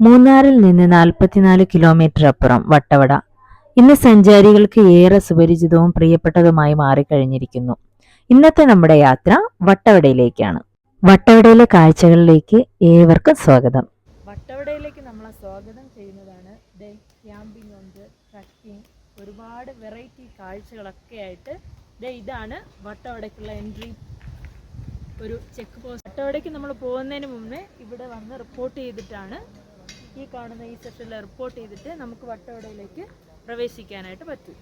മൂന്നാറിൽ നിന്ന് നാൽപ്പത്തിനാല് കിലോമീറ്റർ അപ്പുറം വട്ടവട. ഇന്ന് സഞ്ചാരികൾക്ക് ഏറെ സുപരിചിതവും പ്രിയപ്പെട്ടതുമായി മാറിക്കഴിഞ്ഞിരിക്കുന്നു. ഇന്നത്തെ നമ്മുടെ യാത്ര വട്ടവടയിലേക്കാണ്. വട്ടവടയിലെ കാഴ്ചകളിലേക്ക് ഏവർക്കും സ്വാഗതം. വട്ടവടയിലേക്ക് നമ്മളെ സ്വാഗതം ചെയ്യുന്നതാണ്. ക്യാമ്പിംഗ് ഉണ്ട് ട്രക്കിംഗ് ഒരുപാട് വെറൈറ്റി കാഴ്ചകളൊക്കെ ആയിട്ട്. ഇതാണ് വട്ടവടയ്ക്കുള്ള എൻട്രി. ഒരു ചെക്ക് പോസ്റ്റ്. വട്ടവടയ്ക്ക് നമ്മൾ പോകുന്നതിന് മുന്നേ ഇവിടെ വന്ന് റിപ്പോർട്ട് ചെയ്തിട്ടാണ് ഈ കാണുന്ന ഈ സെഷനിൽ റിപ്പോർട്ട് ചെയ്തിട്ട് നമുക്ക് വട്ടവടയിലേക്ക് പ്രവേശിക്കാനായിട്ട് പറ്റും.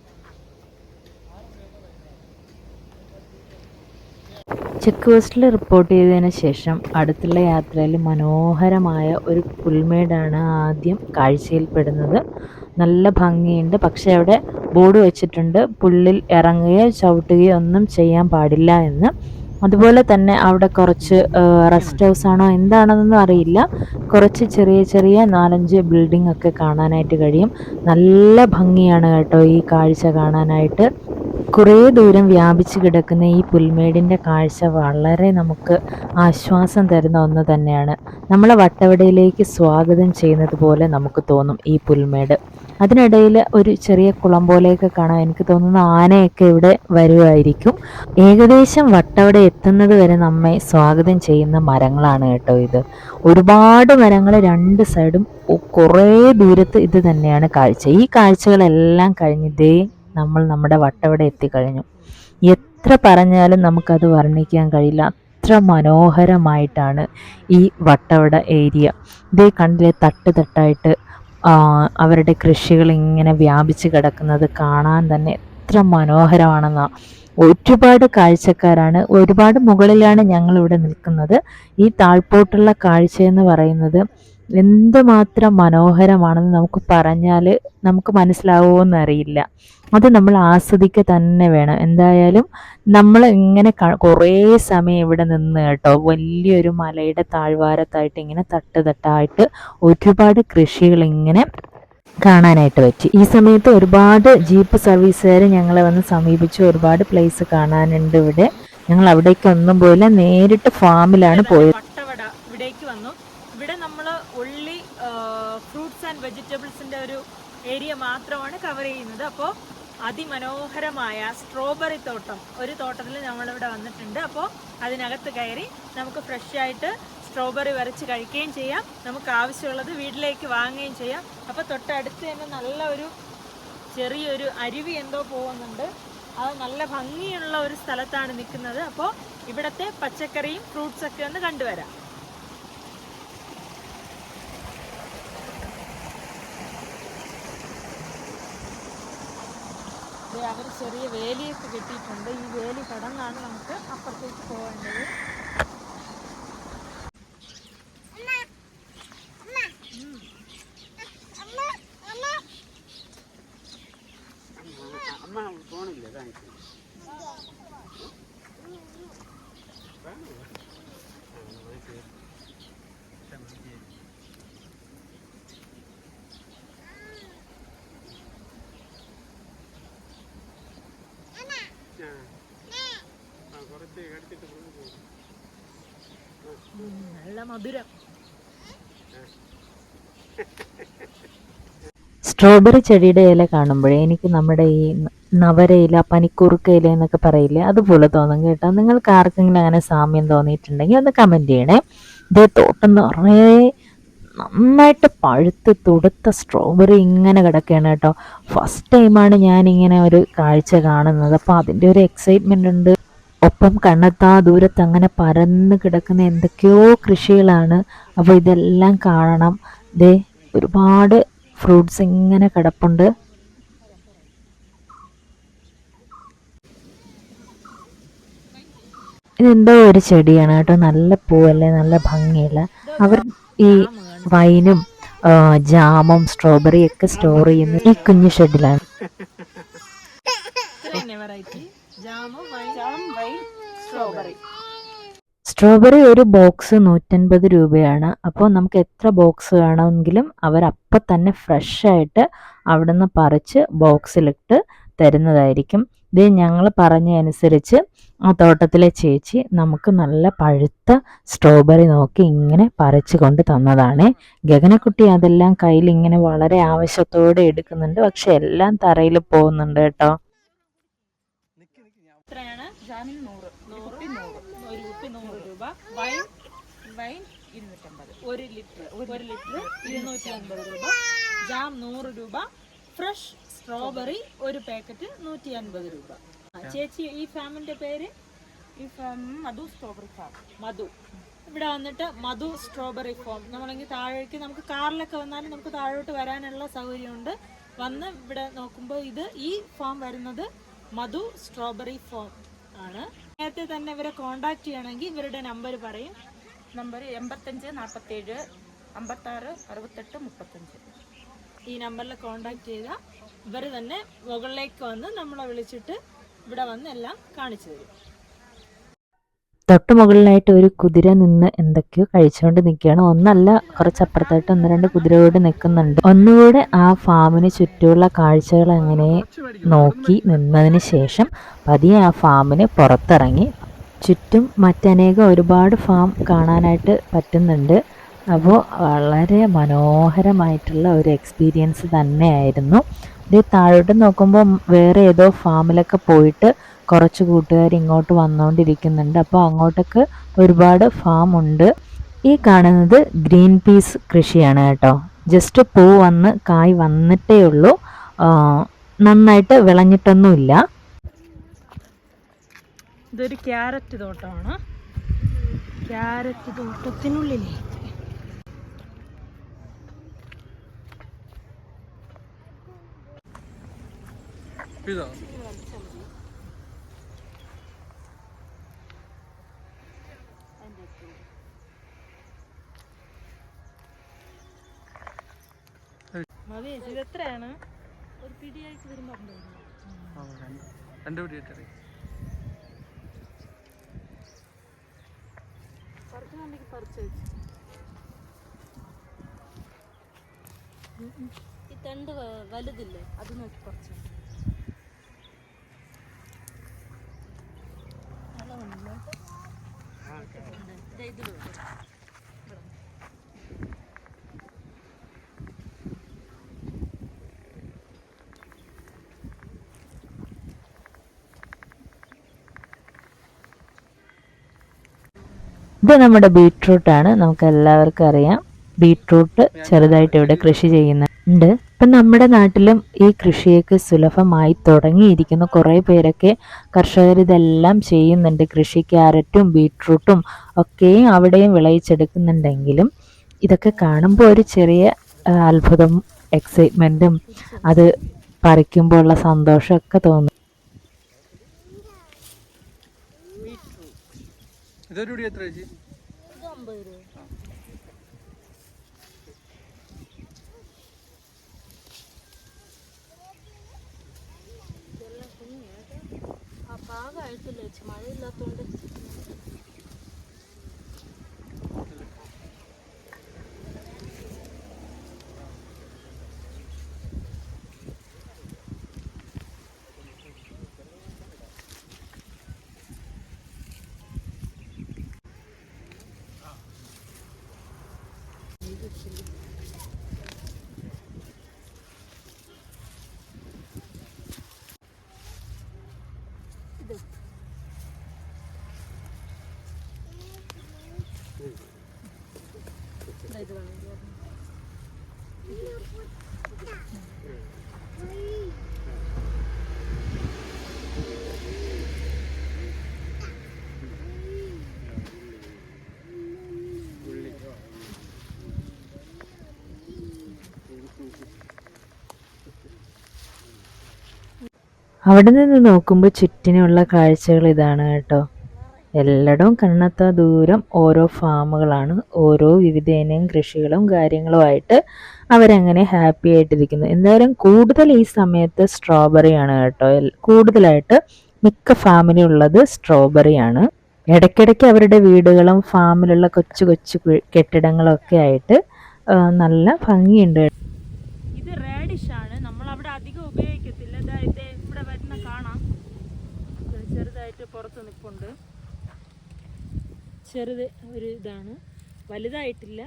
ചെക്ക് പോസ്റ്റിൽ റിപ്പോർട്ട് ചെയ്തതിന് ശേഷം അടുത്തുള്ള യാത്രയിൽ മനോഹരമായ ഒരു പുൽമേടാണ് ആദ്യം കാഴ്ചയിൽപ്പെടുന്നത്. നല്ല ഭംഗിയുണ്ട്. പക്ഷേ അവിടെ ബോർഡ് വെച്ചിട്ടുണ്ട്. പുല്ലിൽ ഇറങ്ങുകയോ ചവിട്ടുകയോ ഒന്നും ചെയ്യാൻ പാടില്ല എന്ന്. അതുപോലെ തന്നെ അവിടെ കുറച്ച് റെസ്റ്റ് ഹൗസ് ആണോ എന്താണെന്നൊന്നും അറിയില്ല. കുറച്ച് ചെറിയ ചെറിയ നാലഞ്ച് ബിൽഡിംഗ് ഒക്കെ കാണാനായിട്ട് കഴിയും. നല്ല ഭംഗിയാണ് കേട്ടോ ഈ കാഴ്ച കാണാനായിട്ട്. കുറേ ദൂരം വ്യാപിച്ച് കിടക്കുന്ന ഈ പുൽമേടിന്റെ കാഴ്ച വളരെ നമുക്ക് ആശ്വാസം തരുന്ന ഒന്ന് തന്നെയാണ്. നമ്മളെ വട്ടവടയിലേക്ക് സ്വാഗതം ചെയ്യുന്നത് പോലെ നമുക്ക് തോന്നും ഈ പുൽമേട്. അതിനിടയിൽ ഒരു ചെറിയ കുളം പോലെയൊക്കെ കാണാം എനിക്ക് തോന്നുന്നു ആനയൊക്കെ ഇവിടെ വരുമായിരിക്കും ഏകദേശം വട്ടവിടെ എത്തുന്നത് വരെ നമ്മെ സ്വാഗതം ചെയ്യുന്ന മരങ്ങളാണ് കേട്ടോ ഇത്. ഒരുപാട് മരങ്ങൾ രണ്ട് സൈഡും കുറേ ദൂരത്ത് ഇത് തന്നെയാണ് കാഴ്ച. ഈ കാഴ്ചകളെല്ലാം കഴിഞ്ഞ് ദേ നമ്മൾ നമ്മുടെ വട്ടവിടെ എത്തിക്കഴിഞ്ഞു. എത്ര പറഞ്ഞാലും നമുക്കത് വർണിക്കാൻ കഴിയില്ല. അത്ര മനോഹരമായിട്ടാണ് ഈ വട്ടവട ഏരിയ. ഇതേ കണ്ടിലെ തട്ട് തട്ടായിട്ട് അവരുടെ കൃഷികൾ ഇങ്ങനെ വ്യാപിച്ച് കിടക്കുന്നത് കാണാൻ തന്നെ എത്ര മനോഹരമാണെന്നാ. ഒരുപാട് കാഴ്ചക്കാരാണ് ഒരുപാട് മുകളിലാണ് ഞങ്ങളിവിടെ നിൽക്കുന്നത്. ഈ താഴ്പോട്ടുള്ള കാഴ്ച എന്ന് പറയുന്നത് എന്തുമാത്രം മനോഹരമാണെന്ന് നമുക്ക് പറഞ്ഞാൽ നമുക്ക് മനസ്സിലാവുമോ അറിയില്ല. അത് നമ്മൾ ആസ്വദിക്കുക തന്നെ വേണം. എന്തായാലും നമ്മൾ ഇങ്ങനെ കുറേ സമയം ഇവിടെ നിന്ന് കേട്ടോ വലിയൊരു മലയുടെ താഴ്വാരത്തായിട്ട് ഇങ്ങനെ തട്ട് തട്ടായിട്ട് ഒരുപാട് കൃഷികൾ ഇങ്ങനെ കാണാനായിട്ട് പറ്റി. ഈ സമയത്ത് ഒരുപാട് ജീപ്പ് സർവീസുകാർ ഞങ്ങളെ വന്ന് സമീപിച്ചു. ഒരുപാട് പ്ലേസ് കാണാനുണ്ട് ഇവിടെ. ഞങ്ങൾ അവിടേക്ക് ഒന്നും പോയില്ല. നേരിട്ട് ഫാമിലാണ് പോയത് വട്ടവട ഇവിടേക്ക് വന്നു ഇവിടെ നമ്മൾ ഉള്ളി ഫ്രൂട്ട്സ് ആൻഡ് വെജിറ്റബിൾസിന്റെ ഒരു ഏരിയ മാത്രമാണ് കവർ ചെയ്യുന്നത്. അപ്പോൾ അതിമനോഹരമായ സ്ട്രോബെറി തോട്ടം ഒരു തോട്ടത്തിൽ നമ്മളിവിടെ വന്നിട്ടുണ്ട്. അപ്പോൾ അതിനകത്ത് കയറി നമുക്ക് ഫ്രഷ് ആയിട്ട് സ്ട്രോബെറി വരച്ച് കഴിക്കുകയും ചെയ്യാം. നമുക്ക് ആവശ്യമുള്ളത് വീട്ടിലേക്ക് വാങ്ങുകയും ചെയ്യാം. അപ്പോൾ തൊട്ടടുത്ത് തന്നെ നല്ല ഒരു ചെറിയൊരു അരുവി എന്തോ പോകുന്നുണ്ട്. അത് നല്ല ഭംഗിയുള്ള ഒരു സ്ഥലത്താണ് നിൽക്കുന്നത്. അപ്പോൾ ഇവിടുത്തെ പച്ചക്കറിയും ഫ്രൂട്ട്സൊക്കെ ഒന്ന് കണ്ടുവരാം. അവർ ചെറിയ വേലിയൊക്കെ കെട്ടിയിട്ടുണ്ട്. ഈ വേലി കടന്നാണ് നമുക്ക് അപ്പുറത്തേക്ക് പോകേണ്ടത്. മധുരം. സ്ട്രോബെറി ചെടിയുടെ ഇല കാണുമ്പോഴേ എനിക്ക് നമ്മുടെ ഈ നവരയില പനിക്കുറുക്ക ഇല എന്നൊക്കെ പറയില്ലേ അതുപോലെ തോന്നും കേട്ടോ. നിങ്ങൾക്ക് ആർക്കെങ്കിലും അങ്ങനെ സാമ്യം തോന്നിയിട്ടുണ്ടെങ്കിൽ ഒന്ന് കമന്റ് ചെയ്യണേ. ഇതേ തോട്ടം നിറയെ നന്നായിട്ട് പഴുത്ത് തുടുത്ത സ്ട്രോബെറി ഇങ്ങനെ കിടക്കുകയാണ് കേട്ടോ. ഫസ്റ്റ് ടൈമാണ് ഞാൻ ഇങ്ങനെ ഒരു കാഴ്ച കാണുന്നത്. അപ്പോൾ അതിന്റെ ഒരു എക്സൈറ്റ്മെന്റ് ഉണ്ട്. ഒപ്പം കണ്ണെത്താ ദൂരത്ത് അങ്ങനെ പരന്ന് കിടക്കുന്ന എന്തൊക്കെയോ കൃഷികളാണ്. അപ്പോൾ ഇതെല്ലാം കാണണം. ദേ ഒരുപാട് ഫ്രൂട്ട്സ് ഇങ്ങനെ കിടപ്പുണ്ട്. ഇതെന്തോ ഒരു ചെടിയാണ് കേട്ടോ. നല്ല പൂവല്ലേ നല്ല ഭംഗിയല്ല. അവർ ഈ വൈനും ജാമും സ്ട്രോബെറിയൊക്കെ സ്റ്റോർ ചെയ്യുന്ന ഈ കുഞ്ഞു ഷെഡിലാണ്. സ്ട്രോബെറി ഒരു ബോക്സ് നൂറ്റൻപത് രൂപയാണ്. അപ്പോൾ നമുക്ക് എത്ര ബോക്സ് വേണമെങ്കിലും അവർ അപ്പം തന്നെ ഫ്രഷ് ആയിട്ട് അവിടുന്ന് പറിച്ച് ബോക്സിലിട്ട് തരുന്നതായിരിക്കും. ഇത് ഞങ്ങൾ പറഞ്ഞ അനുസരിച്ച് ആ തോട്ടത്തിലെ ചേച്ചി നമുക്ക് നല്ല പഴുത്ത സ്ട്രോബെറി നോക്കി ഇങ്ങനെ പറിച്ചു കൊണ്ട് തന്നതാണ്. ഗഗനക്കുട്ടി അതെല്ലാം കയ്യിൽ ഇങ്ങനെ വളരെ ആവശ്യത്തോടെ എടുക്കുന്നുണ്ട്. പക്ഷെ എല്ലാം തറയിൽ പോകുന്നുണ്ട് കേട്ടോ. എത്രയാണ്? ജാമിൻ നൂറ്. നൂറ്. ഒരു കുപ്പി നൂറ് രൂപ. Wine wine? ഇരുന്നൂറ്റമ്പത്. ഒരു ലിറ്റർ. ഒരു ലിറ്റർ. ഇരുന്നൂറ്റി അൻപത് രൂപ. ജാം നൂറ് രൂപ. ഫ്രഷ് സ്ട്രോബെറി ഒരു പാക്കറ്റ് നൂറ്റി അൻപത് രൂപ. ആ, ചേച്ചി ഈ ഫാമിന്റെ പേര്? ഈ farm Madhu strawberry farm. Madhu. ഇവിടെ വന്നിട്ട് മധു സ്ട്രോബെറി ഫോം. നമ്മളെങ്കിൽ താഴേക്ക് നമുക്ക് കാറിലൊക്കെ വന്നാലും നമുക്ക് താഴോട്ട് വരാനുള്ള സൗകര്യമുണ്ട്. വന്ന് ഇവിടെ നോക്കുമ്പോൾ ഇത് ഈ ഫാം വരുന്നത് മധു സ്ട്രോബെറി ഫോം ആണ്. നേരത്തെ തന്നെ ഇവരെ കോണ്ടാക്ട് ചെയ്യണമെങ്കിൽ ഇവരുടെ നമ്പർ പറയും. നമ്പർ എൺപത്തഞ്ച് നാൽപ്പത്തേഴ് അമ്പത്താറ് അറുപത്തെട്ട് മുപ്പത്തഞ്ച് ഈ നമ്പറിൽ കോണ്ടാക്ട് ചെയ്താൽ ഇവർ തന്നെ മുകളിലേക്ക് വന്ന് നമ്മളെ വിളിച്ചിട്ട് ഇവിടെ വന്ന് എല്ലാം കാണിച്ചു തരും. തൊട്ട് മുകളിലായിട്ട് ഒരു കുതിര നിന്ന് എന്തൊക്കെയോ കഴിച്ചുകൊണ്ട് നിൽക്കുകയാണ്. ഒന്നല്ല കുറച്ചപ്പുറത്തായിട്ട് ഒന്ന് രണ്ട് കുതിരയോട് നിൽക്കുന്നുണ്ട്. ഒന്നുകൂടെ ആ ഫാമിന് ചുറ്റുമുള്ള കാഴ്ചകൾ അങ്ങനെ നോക്കി നിന്നതിന് ശേഷം പതിയെ ആ ഫാമിന് പുറത്തിറങ്ങി. ചുറ്റും മറ്റനേകം ഒരുപാട് ഫാം കാണാനായിട്ട് പറ്റുന്നുണ്ട്. അപ്പോൾ വളരെ മനോഹരമായിട്ടുള്ള ഒരു എക്സ്പീരിയൻസ് തന്നെയായിരുന്നു. ഇത് താഴോട്ട് നോക്കുമ്പോൾ വേറെ ഏതോ ഫാമിലൊക്കെ പോയിട്ട് കുറച്ച് കൂട്ടുകാർ ഇങ്ങോട്ട് വന്നുകൊണ്ടിരിക്കുന്നുണ്ട് അപ്പോൾ അങ്ങോട്ടൊക്കെ ഒരുപാട് ഫാം ഉണ്ട്. ഈ കാണുന്നത് ഗ്രീൻ പീസ് കൃഷിയാണ് കേട്ടോ. ജസ്റ്റ് പൂ വന്ന് കായ് വന്നിട്ടേ ഉള്ളൂ. ആ, നന്നായിട്ട് വിളഞ്ഞിട്ടൊന്നുമില്ല. ഇതൊരു ക്യാരറ്റ് തോട്ടമാണ്. ക്യാരറ്റ് തോട്ടത്തിനുള്ളിലേ. ഇതാ. എത്രയാണ്? ഒരു പിടിയായിട്ട് വരുമ്പോൾ രണ്ട്. പിടി ഇട്ടേ പറിക്കുന്നുണ്ടെങ്കിൽ പറിച്ചു വെച്ചു. ഈ തണ്ട് വലുതില്ലേ അത് നോക്കി പറിച്ചു ഇത് നമ്മുടെ ബീട്രൂട്ടാണ് നമുക്ക് എല്ലാവർക്കും അറിയാം. ബീട്രൂട്ട് ചെറുതായിട്ട് ഇവിടെ കൃഷി ചെയ്യുന്നുണ്ട്. ഇപ്പം നമ്മുടെ നാട്ടിലും ഈ കൃഷിയൊക്കെ സുലഭമായി തുടങ്ങിയിരിക്കുന്നു. കുറേ പേരൊക്കെ കർഷകർ ഇതെല്ലാം ചെയ്യുന്നുണ്ട്. കൃഷി ക്യാരറ്റും ബീട്രൂട്ടും ഒക്കെയും അവിടെയും വിളയിച്ചെടുക്കുന്നുണ്ടെങ്കിലും ഇതൊക്കെ കാണുമ്പോൾ ഒരു ചെറിയ അത്ഭുതം എക്സൈറ്റ്മെന്റും അത് പറിക്കുമ്പോൾ ഉള്ള സന്തോഷമൊക്കെ തോന്നും. ഇതൊരു പിടി എത്ര ചേച്ചി പാകമായിട്ടില്ല ചേച്ചി മഴയില്ലാത്തതുകൊണ്ട് ഇത് അവിടെ നിന്ന് നോക്കുമ്പോൾ ചുറ്റിനുള്ള കാഴ്ചകൾ ഇതാണ് കേട്ടോ. എല്ലായിടവും കണ്ണെത്താ ദൂരം ഓരോ ഫാമുകളാണ്. ഓരോ വിവിധ ഇനം കൃഷികളും കാര്യങ്ങളുമായിട്ട് അവരങ്ങനെ ഹാപ്പി ആയിട്ടിരിക്കുന്നു. എന്തായാലും കൂടുതൽ ഈ സമയത്ത് സ്ട്രോബെറി ആണ് കേട്ടോ. കൂടുതലായിട്ട് മിക്ക ഫാമിലും ഉള്ളത് സ്ട്രോബെറി ആണ്. ഇടയ്ക്കിടയ്ക്ക് അവരുടെ വീടുകളും ഫാമിലുള്ള കൊച്ചു കൊച്ചു കെട്ടിടങ്ങളൊക്കെ ആയിട്ട് നല്ല ഭംഗിയുണ്ട്. ഇത് റേഡിഷ് ആണ് നമ്മൾ അവിടെ അധികം ഉപയോഗിക്കത്തില്ല ഇതാ ഇത് ഇവിടെ വരുന്ന കാണാം ഇത് ചെറുതായിട്ട് പുറത്ത് നിൽപ്പുണ്ട് ചെറുത് ഒരു ഇതാണ്. വലുതായിട്ടില്ല.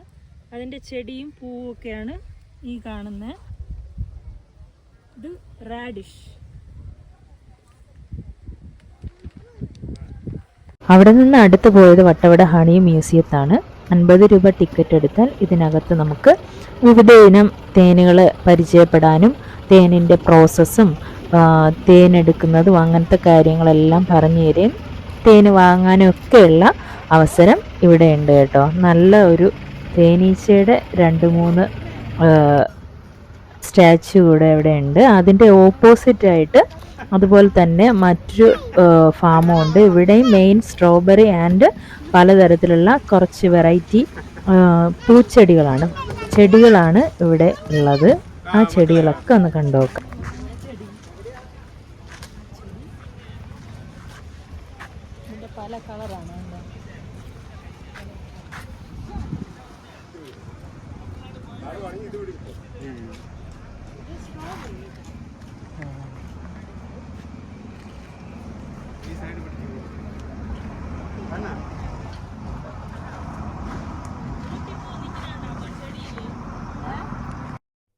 അതിന്റെ ചെടിയും പൂവും ഒക്കെയാണ് ഈ കാണുന്ന. ഇത് റാഡിഷ്. അവിടെ നിന്ന് അടുത്ത് പോയത് വട്ടവട ഹണി മ്യൂസിയത്താണ്. അൻപത് രൂപ ടിക്കറ്റ് എടുത്താൽ ഇതിനകത്ത് നമുക്ക് വിവിധ ഇനം തേനുകൾ പരിചയപ്പെടാനും തേനിന്റെ പ്രോസസ്സും തേനെടുക്കുന്നതും അങ്ങനത്തെ കാര്യങ്ങളെല്ലാം പറഞ്ഞു തരും. തേന് വാങ്ങാനൊക്കെയുള്ള അവസരം ഇവിടെ ഉണ്ട് കേട്ടോ. നല്ല ഒരു തേനീച്ചയുടെ രണ്ട് മൂന്ന് സ്റ്റാച്ചു കൂടെ ഇവിടെ ഉണ്ട്. അതിന്റെ ഓപ്പോസിറ്റ് ആയിട്ട് അതുപോലെ തന്നെ മറ്റൊരു ഫാമും ഉണ്ട് ഇവിടെയും മെയിൻ സ്ട്രോബെറി ആൻഡ് പലതരത്തിലുള്ള കുറച്ച് വെറൈറ്റി പൂച്ചെടികളാണ്. ചെടികളാണ് ഇവിടെ ഉള്ളത്. ആ ചെടികളൊക്കെ ഒന്ന് കണ്ടു നോക്കാം ഇതിന്റെ പല കളറാണ് എന്താ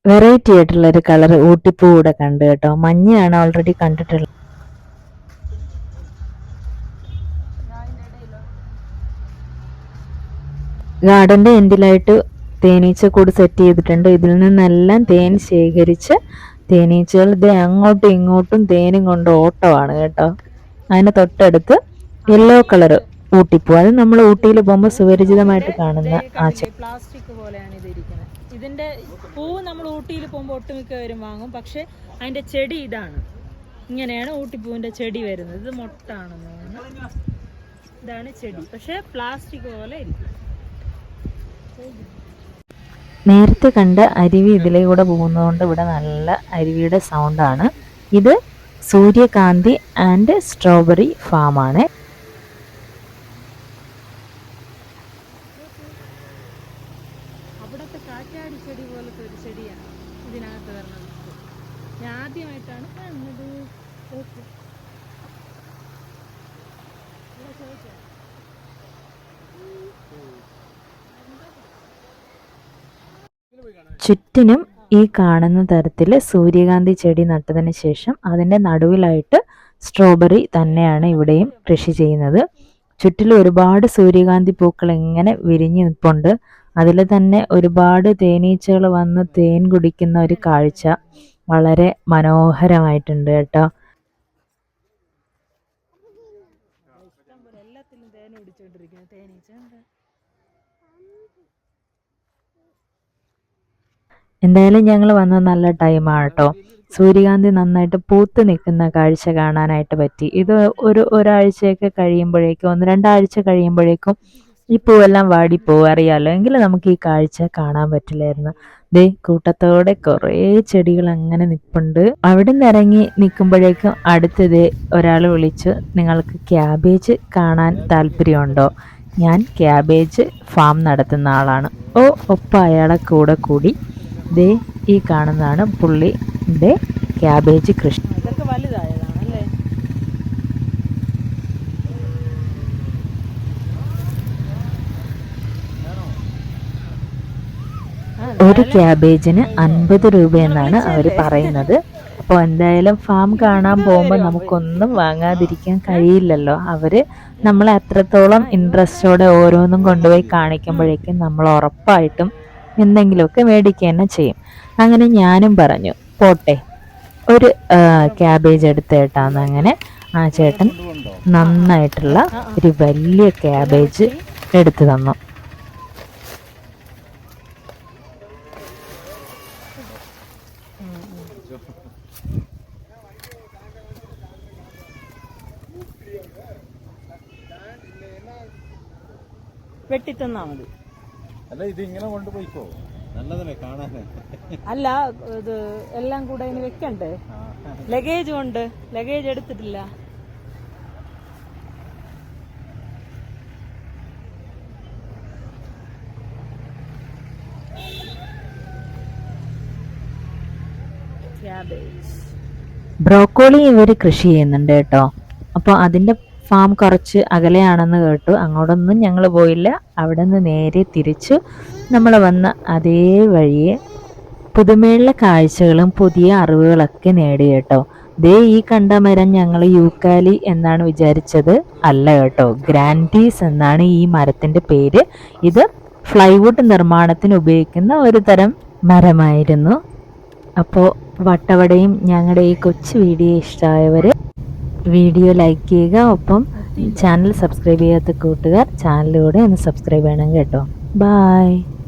വെറൈറ്റി ആയിട്ടുള്ള ഒരു കളർ ഊട്ടിപ്പൂ കൂടെ കണ്ടു കേട്ടോ. മഞ്ഞയാണ് ഓൾറെഡി കണ്ടിട്ടുള്ളത്. ഗാർഡന്റെ എൻഡിലായിട്ട് തേനീച്ചക്കൂട് സെറ്റ് ചെയ്തിട്ടുണ്ട്. ഇതിൽ നിന്നെല്ലാം തേൻ ശേഖരിച്ച് തേനീച്ചകൾ ഇത് അങ്ങോട്ടും ഇങ്ങോട്ടും തേനും കൊണ്ട് ഓട്ടമാണ് കേട്ടോ. അതിന് തൊട്ടടുത്ത് യെല്ലോ കളർ ഊട്ടിപ്പൂ. അത് നമ്മൾ ഊട്ടിയിൽ പോകുമ്പോൾ സുപരിചിതമായിട്ട് കാണുന്ന ആ ചെടി പ്ലാസ്റ്റിക് പോലെയാണ് ഇത് ഇരിക്കുന്നത് ഇതിന്റെ പൂവ് നമ്മൾ ഊട്ടിയിൽ പോകുമ്പോൾ ഒട്ടുമിക്കവരും വാങ്ങും. പക്ഷെ അതിന്റെ ചെടി ഇതാണ്. ഇങ്ങനെയാണ് ഊട്ടിപ്പൂവിന്റെ ചെടി വരുന്നത്. ഇത് മൊട്ടാണെന്ന് തോന്നുന്നു. ഇതാണ് ചെടി. പക്ഷെ പ്ലാസ്റ്റിക് പോലെ ഇരിക്കും. നേരത്തെ കണ്ട അരുവി ഇതിലൂടെ പോകുന്നതുകൊണ്ട് ഇവിടെ നല്ല അരുവിയുടെ സൗണ്ടാണ് ഇത് സൂര്യകാന്തി ആൻഡ് സ്ട്രോബെറി ഫാമാണ് അവിടുത്തെ കാറ്റാടി ചെടി പോലത്തെ ഒരു ചെടിയാണ് ഇതിനകത്ത് വരുന്നത് ഞാൻ ആദ്യമായിട്ടാണ് കാണുന്നത് ഓക്കെ ഇവിടെ ചോദിച്ചോ ചുറ്റിനും ഈ കാണുന്ന തരത്തിൽ സൂര്യകാന്തി ചെടി നട്ടതിന് ശേഷം അതിന്റെ നടുവിലായിട്ട് സ്ട്രോബെറി തന്നെയാണ് ഇവിടെയും കൃഷി ചെയ്യുന്നത്. ചുറ്റിലും ഒരുപാട് സൂര്യകാന്തി പൂക്കൾ ഇങ്ങനെ വിരിഞ്ഞു നിൽപ്പുണ്ട് അതിൽ തന്നെ ഒരുപാട് തേനീച്ചകൾ വന്ന് തേൻ കുടിക്കുന്ന ഒരു കാഴ്ച വളരെ മനോഹരമായിട്ടുണ്ട് കേട്ടോ. എന്തായാലും ഞങ്ങൾ വന്ന നല്ല ടൈമാണ് കേട്ടോ സൂര്യകാന്തി നന്നായിട്ട് പൂത്ത് നിൽക്കുന്ന കാഴ്ച കാണാനായിട്ട് പറ്റി. ഇത് ഒരു ഒരാഴ്ചയൊക്കെ കഴിയുമ്പോഴേക്കും ഒന്ന് രണ്ടാഴ്ച കഴിയുമ്പോഴേക്കും ഈ പൂവെല്ലാം വാടിപ്പോവും അറിയാമല്ലോ എങ്കിൽ നമുക്ക് ഈ കാഴ്ച കാണാൻ പറ്റില്ലായിരുന്നു. ദേ കൂട്ടത്തോടെ കുറേ ചെടികൾ അങ്ങനെ നിൽപ്പുണ്ട് അവിടെ നിന്ന് ഇറങ്ങി നിൽക്കുമ്പോഴേക്കും അടുത്തത് ഒരാൾ വിളിച്ചു നിങ്ങൾക്ക് ക്യാബേജ് കാണാൻ താല്പര്യമുണ്ടോ? ഞാൻ ക്യാബേജ് ഫാം നടത്തുന്ന ആളാണ്. ഓ ഒപ്പം അയാളെ കൂടെ കൂടി ദേ ഈ കാണുന്നതാണ് പുള്ളിന്റെ ക്യാബേജ് കൃഷി. ഇതൊക്കെ വലുതായതാണ് അല്ലേ ഒരു ക്യാബേജിന് അൻപത് രൂപയെന്നാണ് അവർ പറയുന്നത്. അപ്പോൾ എന്തായാലും ഫാം കാണാൻ പോകുമ്പോൾ നമുക്കൊന്നും വാങ്ങാതിരിക്കാൻ കഴിയില്ലല്ലോ. അവർ നമ്മളെ അത്രത്തോളം ഇൻട്രസ്റ്റോടെ ഓരോന്നും കൊണ്ടുപോയി കാണിക്കുമ്പോഴേക്കും നമ്മൾ ഉറപ്പായിട്ടും എന്തെങ്കിലുമൊക്കെ മേടിക്കുക തന്നെ ചെയ്യും. അങ്ങനെ ഞാനും പറഞ്ഞു പോട്ടെ ഒരു ക്യാബേജ് എടുത്തേട്ടാന്ന്. അങ്ങനെ ആ ചേട്ടൻ നന്നായിട്ടുള്ള ഒരു വലിയ ക്യാബേജ് എടുത്തു തന്നു. വെട്ടിത്തന്നാ മതി. അല്ല ഇത് ഇങ്ങനെ കൊണ്ടുപോയിക്കോ നല്ലതല്ലേ കാണാൻ അല്ല ഇത് എല്ലാം കൂടെ ഇനി വെക്കണ്ടേ? ലഗേജ് ഉണ്ട് ലഗേജ് എടുത്തിട്ടില്ല. ക്യാബേജ് ബ്രോക്കോളി ഇവർ കൃഷി ചെയ്യുന്നുണ്ട് കേട്ടോ. അപ്പോൾ അതിന്റെ ഫാം കുറച്ച് അകലെയാണെന്ന് കേട്ടു. അങ്ങോട്ടൊന്നും ഞങ്ങൾ പോയില്ല. അവിടെ നിന്ന് നേരെ തിരിച്ചു. നമ്മൾ വന്ന അതേ വഴിയെ പുതുമയുള്ള കാഴ്ചകളും പുതിയ അറിവുകളൊക്കെ നേടി കേട്ടോ. ദേ ഈ കണ്ട മരം ഞങ്ങൾ യൂക്കാലി എന്നാണ് വിചാരിച്ചത് അല്ല കേട്ടോ. ഗ്രാൻഡീസ് എന്നാണ് ഈ മരത്തിന്റെ പേര്. ഇത് ഫ്ലൈവുഡ് നിർമ്മാണത്തിന് ഉപയോഗിക്കുന്ന ഒരു തരം മരമായിരുന്നു. അപ്പോൾ വട്ടവടയും ഞങ്ങളുടെ ഈ കൊച്ചു വീഡിയോ ഇഷ്ടമായവർ വീഡിയോ ലൈക്ക് ചെയ്യുക. ഒപ്പം ചാനൽ സബ്സ്ക്രൈബ് ചെയ്യാത്ത കൂട്ടുകാർ ചാനലിലൂടെ ഒന്ന് സബ്സ്ക്രൈബ് ചെയ്യണം കേട്ടോ. ബായ്